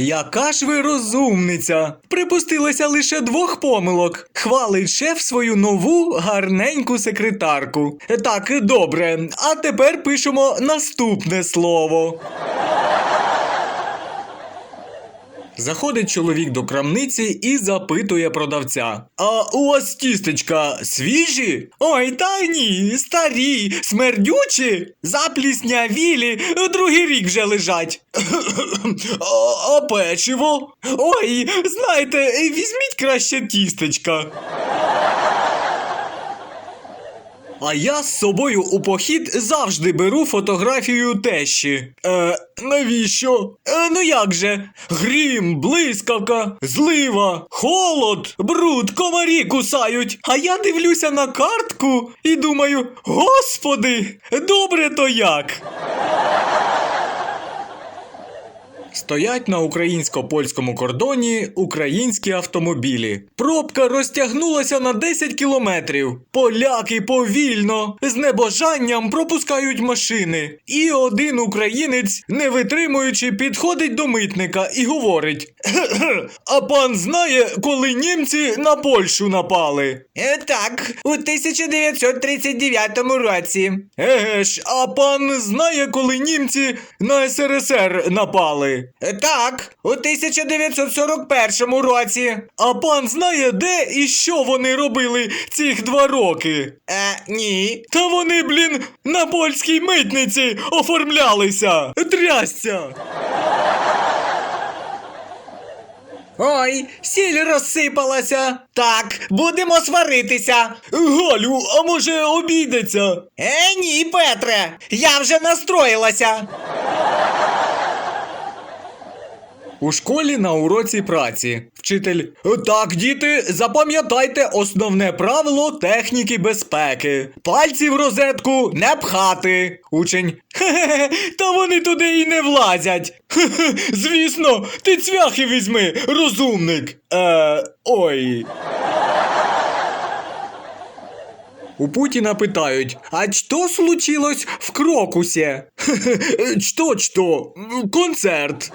Яка ж ви розумниця? Припустилася лише двох помилок. Хвалить шеф свою нову гарненьку секретарку. Так, добре. А тепер пишемо наступне слово. Заходить чоловік до крамниці і запитує продавця: А у вас тістечка свіжі? Ой, та ні, старі, смердючі, запліснявілі, другий рік вже лежать. а, печиво? Ой, знаєте, візьміть краще тістечка. А я з собою у похід завжди беру фотографію тещі. Е, навіщо? Е, ну як же? Грім, блискавка, злива, холод, бруд, комарі кусають. А я дивлюся на картку і думаю: Господи, добре то як. Стоять на українсько-польському кордоні українські автомобілі. Пробка розтягнулася на 10 кілометрів. Поляки повільно, з небожанням пропускають машини. І один українець, не витримуючи, підходить до митника і говорить: А пан знає, коли німці на Польщу напали? Е, так, у 1939 році. Еге ж, а пан знає, коли німці на СРСР напали? Так, у 1941 році. А пан знає, де і що вони робили цих два роки? Е, ні. Та вони, блін, на польській митниці оформлялися. Трясця. Ой, сіль розсипалася. Так, будемо сваритися. Галю, а може обійдеться? Е, ні, Петре, я вже настроїлася. У школі на уроці праці. Вчитель. Так, діти, запам'ятайте основне правило техніки безпеки. Пальці в розетку не пхати. Учень. Хе-хе, та вони туди і не влазять. Хе-хе, звісно, ти цвяхи візьми, розумник. Е, ой. У Путіна питають, а що случилось в Крокусі? Что, что? Концерт.